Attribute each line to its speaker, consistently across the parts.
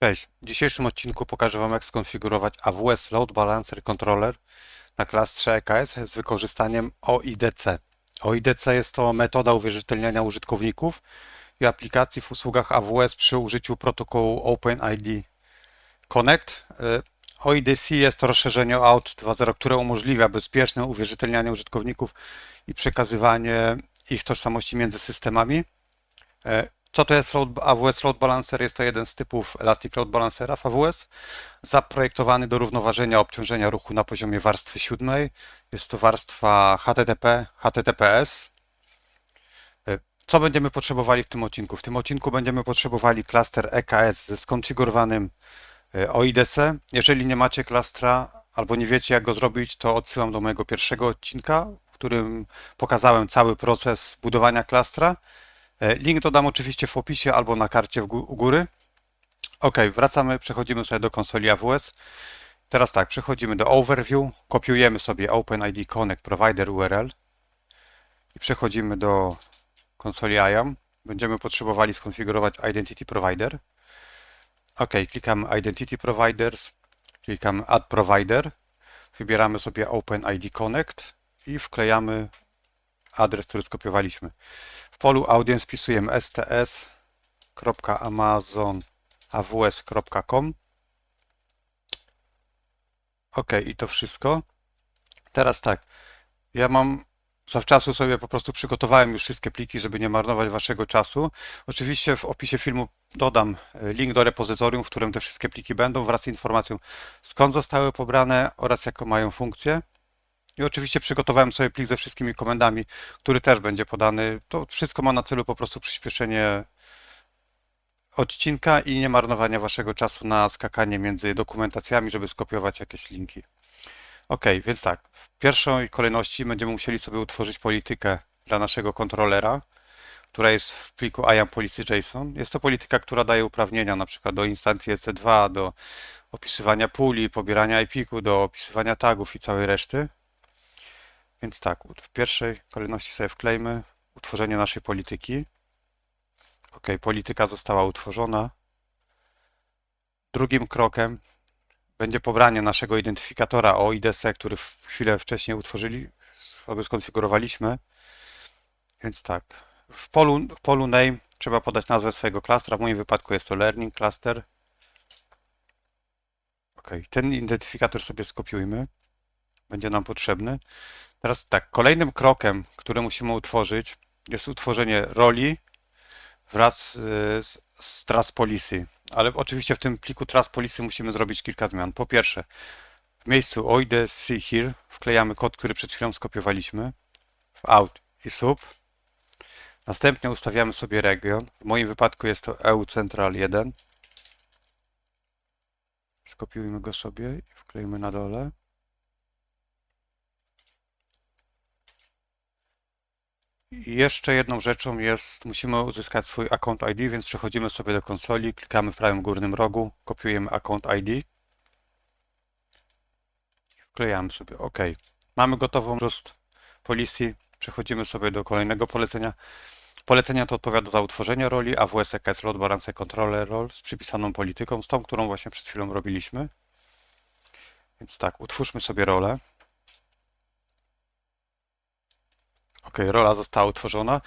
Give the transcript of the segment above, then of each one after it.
Speaker 1: Cześć. W dzisiejszym odcinku pokażę Wam, jak skonfigurować AWS Load Balancer Controller na klastrze EKS z wykorzystaniem OIDC. OIDC jest to metoda uwierzytelniania użytkowników i aplikacji w usługach AWS przy użyciu protokołu OpenID Connect. Y, OIDC jest to rozszerzenie OAuth 2.0, które umożliwia bezpieczne uwierzytelnianie użytkowników i przekazywanie ich tożsamości między systemami. E, Co to jest load, AWS Load Balancer? Jest to jeden z typów Elastic Load Balancera w AWS, zaprojektowany do równoważenia obciążenia ruchu na poziomie warstwy siódmej. Jest to warstwa HTTP, HTTPS. E, Co będziemy potrzebowali w tym odcinku? W tym odcinku będziemy potrzebowali klaster EKS ze skonfigurowanym e, OIDC. Jeżeli nie macie klastra albo nie wiecie jak go zrobić, to odsyłam do mojego pierwszego odcinka, w którym pokazałem cały proces budowania klastra. E, Link dodam oczywiście w opisie albo na karcie u góry. Ok, wracamy, przechodzimy sobie do konsoli AWS. Teraz tak, przechodzimy do Overview, kopiujemy sobie OpenID Connect Provider URL i przechodzimy do konsoli IAM. Będziemy potrzebowali skonfigurować Identity Provider. Ok, klikamy Identity Providers, klikamy Add Provider, wybieramy sobie OpenID Connect i wklejamy adres, który skopiowaliśmy. W polu audience wpisujemy sts.amazonaws.com Ok, i to wszystko. Teraz tak, ja mam zawczasu sobie po prostu przygotowałem już wszystkie pliki, żeby nie marnować waszego czasu. Oczywiście w opisie filmu dodam e, link do repozytorium, w którym te wszystkie pliki będą wraz z informacją skąd zostały pobrane oraz jaką mają funkcję. I oczywiście przygotowałem sobie plik ze wszystkimi komendami, który też będzie podany. To wszystko ma na celu po prostu przyspieszenie odcinka i nie marnowania waszego czasu na skakanie między dokumentacjami, żeby skopiować jakieś linki. Ok, więc tak, w pierwszej kolejności będziemy musieli sobie utworzyć politykę dla naszego kontrolera, która jest w pliku IAM policy.json. Jest to polityka, która daje uprawnienia przykład do instancji EC2, do opisywania puli, pobierania IP-ku, do opisywania tagów i całej reszty. Więc tak, w pierwszej kolejności sobie wklejmy utworzenie naszej polityki. Ok, polityka została utworzona. Drugim krokiem będzie pobranie naszego identyfikatora OIDC, który w chwilę wcześniej utworzyli, sobie skonfigurowaliśmy. Więc tak, w polu, w polu name trzeba podać nazwę swojego klastra. W moim wypadku jest to learning cluster. Ok, ten identyfikator sobie skopiujmy. Będzie nam potrzebny. Teraz tak, kolejnym krokiem, który musimy utworzyć, jest utworzenie roli wraz y, z, z Trust Policy. Ale oczywiście w tym pliku Trust Policy musimy zrobić kilka zmian. Po pierwsze, w miejscu OIDC here wklejamy kod, który przed chwilą skopiowaliśmy w out i sub. Następnie ustawiamy sobie region. W moim wypadku jest to EU Central 1. Skopiujmy go sobie i wklejmy na dole. Jeszcze jedną rzeczą jest, musimy uzyskać swój account ID, więc przechodzimy sobie do konsoli, klikamy w prawym górnym rogu, kopiujemy account ID. Wklejamy sobie OK. Mamy gotową Trust Policy. Przechodzimy sobie do kolejnego polecenia. Polecenia to odpowiada za utworzenie roli AWS EKS Load Balance Controller Role z przypisaną polityką, z tą, którą właśnie przed chwilą robiliśmy. Więc tak, utwórzmy sobie rolę. Ok, rola została utworzona.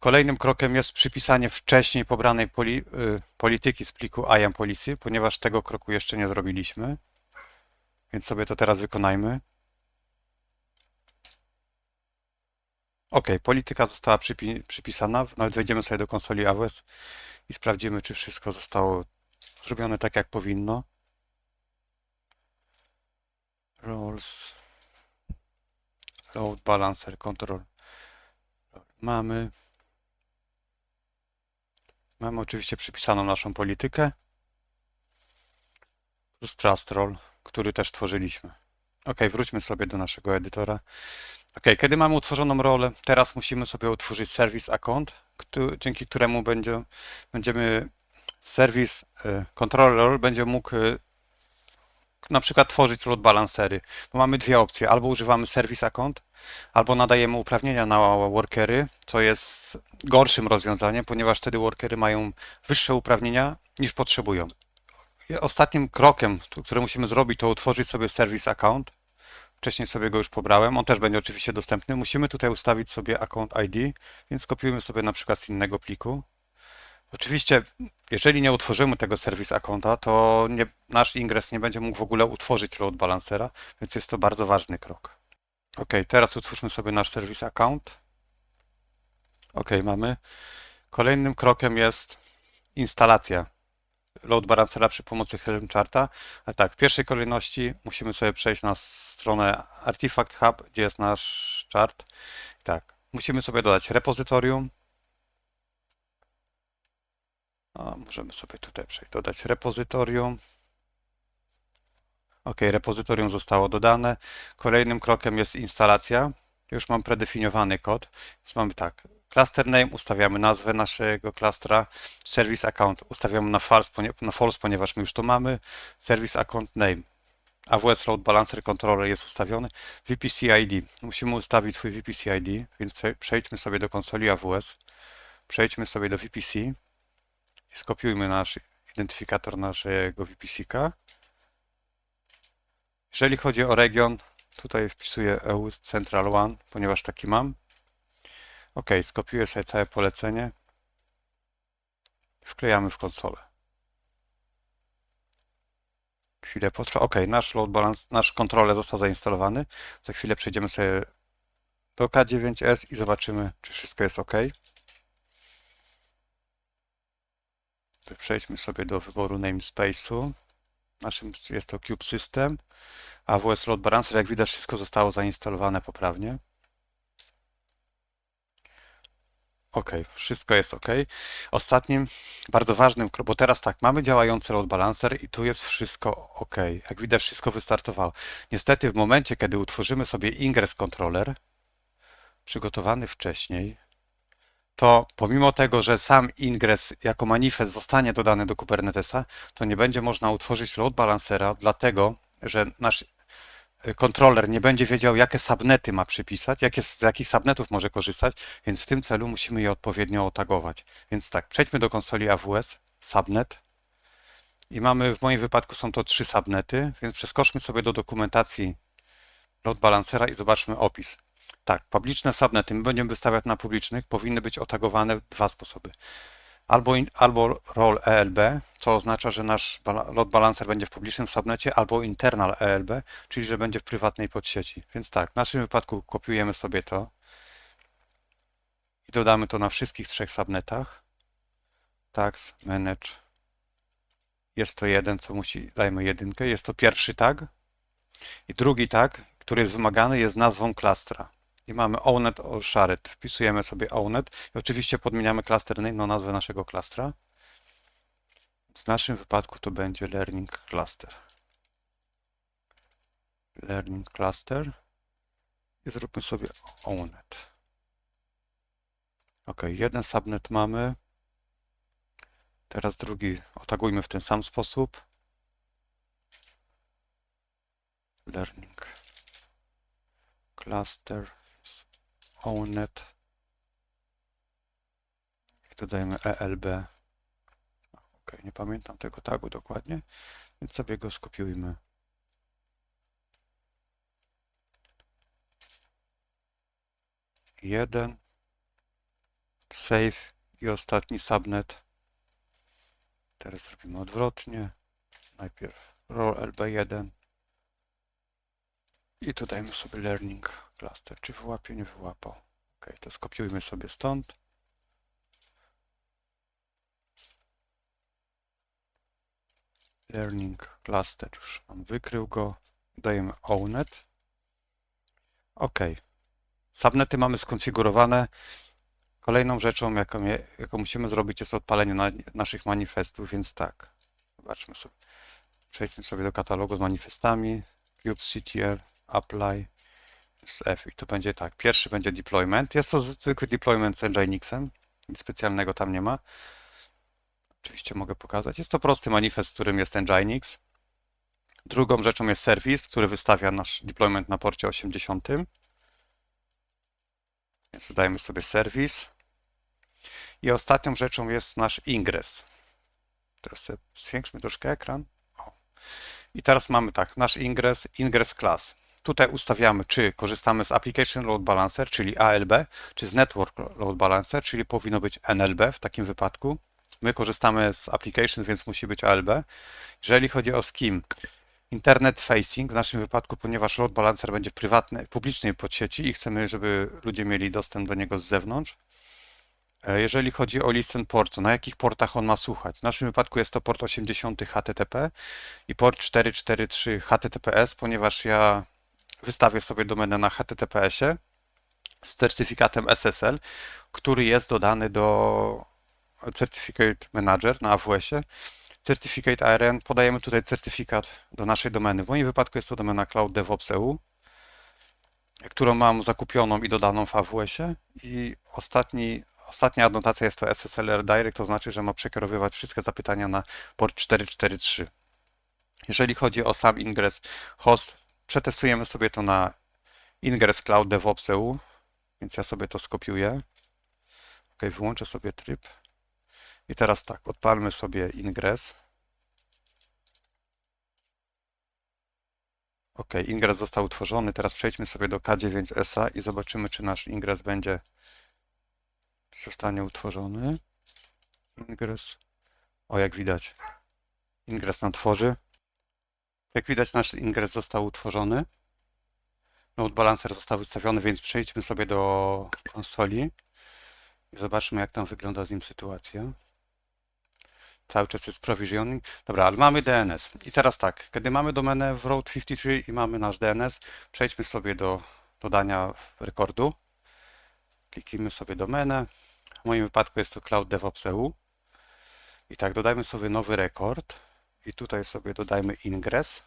Speaker 1: Kolejnym krokiem jest przypisanie wcześniej pobranej poli, y, polityki z pliku IAM Policy, ponieważ tego kroku jeszcze nie zrobiliśmy. Więc sobie to teraz wykonajmy. Ok, polityka została przypi przypisana. Nawet wejdziemy sobie do konsoli AWS i sprawdzimy, czy wszystko zostało zrobione tak, jak powinno. Roles. Load Balancer Control. Mamy. Mamy oczywiście przypisaną naszą politykę. Plus Trust Roll, który też tworzyliśmy. Ok, wróćmy sobie do naszego edytora. Ok, kiedy mamy utworzoną rolę, teraz musimy sobie utworzyć Service Account, któ- dzięki któremu będzie, będziemy serwis y, Controller będzie mógł y, na przykład tworzyć load balancery. Bo mamy dwie opcje. Albo używamy Service Account, albo nadajemy uprawnienia na workery, co jest gorszym rozwiązaniem, ponieważ wtedy workery mają wyższe uprawnienia niż potrzebują. ostatnim krokiem, który musimy zrobić, to utworzyć sobie service account. Wcześniej sobie go już pobrałem, on też będzie oczywiście dostępny. Musimy tutaj ustawić sobie account ID, więc kopiujemy sobie na przykład z innego pliku. Oczywiście, jeżeli nie utworzymy tego service accounta, to nie, nasz ingres nie będzie mógł w ogóle utworzyć load balancera, więc jest to bardzo ważny krok. Ok, teraz utwórzmy sobie nasz service account. Ok, mamy. Kolejnym krokiem jest instalacja load balancera przy pomocy Helm Charta. A tak, w pierwszej kolejności musimy sobie przejść na stronę Artifact Hub, gdzie jest nasz chart. Tak, musimy sobie dodać repozytorium. Możemy sobie tutaj przejść, dodać repozytorium. Ok, repozytorium zostało dodane. Kolejnym krokiem jest instalacja. Już mam predefiniowany kod, więc mamy tak. Cluster name ustawiamy nazwę naszego klastra. Service account ustawiamy na false, na false, ponieważ my już to mamy. Service account name. AWS Load Balancer Controller jest ustawiony. VPC ID. Musimy ustawić swój VPC ID, więc prze- przejdźmy sobie do konsoli AWS. Przejdźmy sobie do VPC i skopiujmy nasz identyfikator naszego VPC-ka. Jeżeli chodzi o region, tutaj wpisuję EU Central One, ponieważ taki mam. Ok, skopiuję sobie całe polecenie. Wklejamy w konsolę. Chwilę potrwa. Ok, nasz load balance, nasz kontroler został zainstalowany. Za chwilę przejdziemy sobie do K9S i zobaczymy, czy wszystko jest ok. Przejdźmy sobie do wyboru namespace'u. Naszym jest to Cube System. AWS Load Balancer, jak widać, wszystko zostało zainstalowane poprawnie. Ok, wszystko jest ok. Ostatnim, bardzo ważnym, bo teraz tak, mamy działający load balancer i tu jest wszystko ok. Jak widać, wszystko wystartowało. Niestety, w momencie, kiedy utworzymy sobie ingress controller, przygotowany wcześniej, to pomimo tego, że sam ingress jako manifest zostanie dodany do Kubernetesa, to nie będzie można utworzyć load balancera, dlatego że nasz y, kontroler nie będzie wiedział, jakie subnety ma przypisać, jakie, z jakich subnetów może korzystać, więc w tym celu musimy je odpowiednio otagować. Więc tak, przejdźmy do konsoli AWS, subnet i mamy, w moim wypadku są to trzy subnety, więc przeskoczmy sobie do dokumentacji load balancera i zobaczmy opis. Tak, publiczne subnety, my będziemy wystawiać na publicznych, powinny być otagowane dwa sposoby. Albo, albo role ELB, co oznacza, że nasz load balancer będzie w publicznym subnecie, albo internal ELB, czyli że będzie w prywatnej podsieci. Więc tak, w naszym wypadku kopiujemy sobie to i dodamy to na wszystkich trzech subnetach. Tags, manage. Jest to jeden, co musi, dajmy jedynkę. Jest to pierwszy tag. I drugi tag, który jest wymagany, jest nazwą klastra. I mamy owned or shared. Wpisujemy sobie owned i oczywiście podmieniamy cluster name na nazwę naszego klastra. W naszym wypadku to będzie learning cluster. Learning cluster i zróbmy sobie owned. Ok, jeden subnet mamy. Teraz drugi otagujmy w ten sam sposób. Learning cluster owned. I dodajemy ELB. Ok, nie pamiętam tego tagu dokładnie, więc sobie go skopiujmy. Jeden. Save i ostatni subnet. Teraz zrobimy odwrotnie. Najpierw roll LB1 i tu dajmy sobie learning cluster. Czy wyłapie, nie wyłapał. Ok, to skopiujmy sobie stąd. Learning cluster, już mam wykrył go. Dajemy owned. Ok. Subnety mamy skonfigurowane. Kolejną rzeczą, jaką, je, jaką musimy zrobić, jest odpalenie na, naszych manifestów, więc tak. Zobaczmy sobie. Przejdźmy sobie do katalogu z manifestami. kubectl, apply, z F i to będzie tak. Pierwszy będzie deployment. Jest to zwykły deployment z Nginxem. Nic specjalnego tam nie ma. Oczywiście mogę pokazać. Jest to prosty manifest, w którym jest Nginx. Drugą rzeczą jest serwis, który wystawia nasz deployment na porcie 80. Więc dodajmy sobie serwis. I ostatnią rzeczą jest nasz ingress. Teraz sobie zwiększmy troszkę ekran. I teraz mamy tak, nasz ingres, ingres class. Tutaj ustawiamy, czy korzystamy z Application Load Balancer, czyli ALB, czy z Network Load Balancer, czyli powinno być NLB w takim wypadku. My korzystamy z Application, więc musi być ALB. Jeżeli chodzi o SKIM, Internet Facing, w naszym wypadku, ponieważ Load Balancer będzie prywatny, publicznej podsieci i chcemy, żeby ludzie mieli dostęp do niego z zewnątrz. E, Jeżeli chodzi o listen port, to na jakich portach on ma słuchać? W naszym wypadku jest to port 80 HTTP i port 443 HTTPS, ponieważ ja wystawię sobie domenę na HTTPS-ie z certyfikatem SSL, który jest dodany do Certificate Manager na AWS-ie. Certificate ARN, podajemy tutaj certyfikat do naszej domeny. W moim wypadku jest to domena Cloud DevOps EU, którą mam zakupioną i dodaną w AWS-ie i ostatni, ostatnia adnotacja jest to SSL Direct, to znaczy, że ma przekierowywać wszystkie zapytania na port 443. Jeżeli chodzi o sam ingres host, przetestujemy sobie to na Ingress Cloud DevOps EU, więc ja sobie to skopiuję. Ok, wyłączę sobie tryb. I teraz tak, odpalmy sobie Ingress. Ok, Ingress został utworzony. Teraz przejdźmy sobie do K9SA i zobaczymy, czy nasz Ingress będzie zostanie utworzony. Ingress. O, jak widać, Ingress nam tworzy. Jak widać, nasz ingres został utworzony. Load balancer został wystawiony, więc przejdźmy sobie do konsoli i zobaczmy, jak tam wygląda z nim sytuacja. Cały czas jest provisioning. Dobra, ale mamy DNS. I teraz tak, kiedy mamy domenę w Route 53 i mamy nasz DNS, przejdźmy sobie do dodania rekordu. Kliknijmy sobie domenę. W moim wypadku jest to Cloud DevOps EU. I tak, dodajmy sobie nowy rekord. I tutaj sobie dodajmy ingress.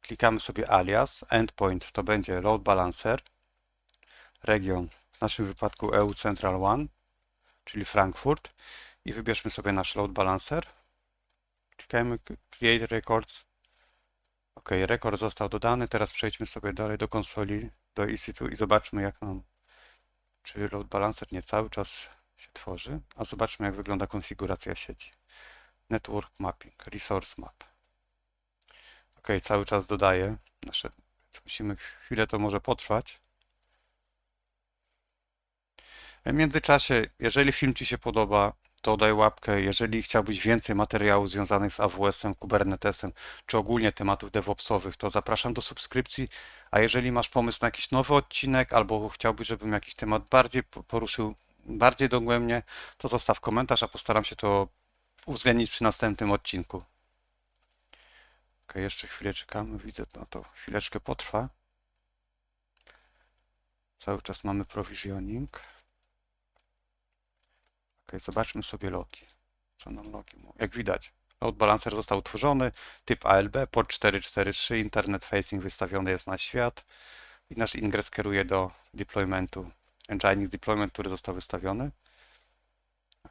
Speaker 1: Klikamy sobie alias. Endpoint to będzie load balancer. Region, w naszym wypadku EU Central One, czyli Frankfurt. I wybierzmy sobie nasz load balancer. Klikajmy create records. Ok, rekord został dodany. Teraz przejdźmy sobie dalej do konsoli, do EC2 i zobaczmy jak nam, czy load balancer nie cały czas się tworzy. A zobaczmy jak wygląda konfiguracja sieci. Network Mapping, Resource Map. Ok, cały czas dodaję nasze, więc musimy chwilę to może potrwać. W międzyczasie, jeżeli film Ci się podoba, to daj łapkę. Jeżeli chciałbyś więcej materiałów związanych z AWS-em, Kubernetesem, czy ogólnie tematów DevOpsowych, to zapraszam do subskrypcji. A jeżeli masz pomysł na jakiś nowy odcinek, albo chciałbyś, żebym jakiś temat bardziej poruszył, bardziej dogłębnie, to zostaw komentarz, a postaram się to uwzględnić przy następnym odcinku. Ok, jeszcze chwilę czekamy. Widzę, no to chwileczkę potrwa. Cały czas mamy provisioning. Ok, zobaczmy sobie logi. Co nam logi mówią? Jak widać, load balancer został utworzony, typ ALB, port 443, internet facing wystawiony jest na świat i nasz ingress kieruje do deploymentu, Nginx deployment, który został wystawiony.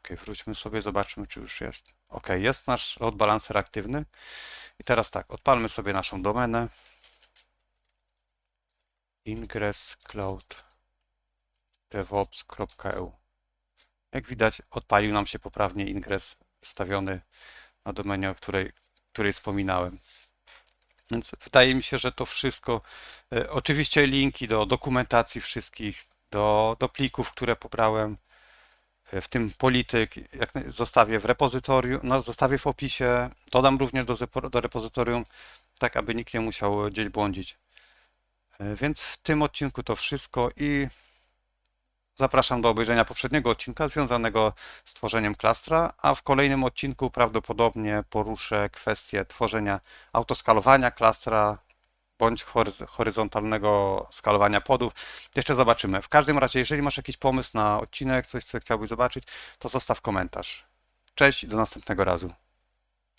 Speaker 1: Ok, wróćmy sobie, zobaczmy, czy już jest. Ok, jest nasz load balancer aktywny. I teraz tak, odpalmy sobie naszą domenę. Ingress cloud devops.eu Jak widać, odpalił nam się poprawnie ingres wystawiony na domenie, o której, której wspominałem. Więc wydaje mi się, że to wszystko. E, oczywiście linki do dokumentacji wszystkich, do, do plików, które pobrałem w tym polityk, jak zostawię w repozytorium, no zostawię w opisie, dodam również do, do repozytorium, tak aby nikt nie musiał gdzieś błądzić. E, Więc w tym odcinku to wszystko i zapraszam do obejrzenia poprzedniego odcinka związanego z tworzeniem klastra, a w kolejnym odcinku prawdopodobnie poruszę kwestię tworzenia autoskalowania klastra bądź horyz- horyzontalnego skalowania podów. Jeszcze zobaczymy. W każdym razie, jeżeli masz jakiś pomysł na odcinek, coś, co chciałbyś zobaczyć, to zostaw komentarz. Cześć i do następnego razu.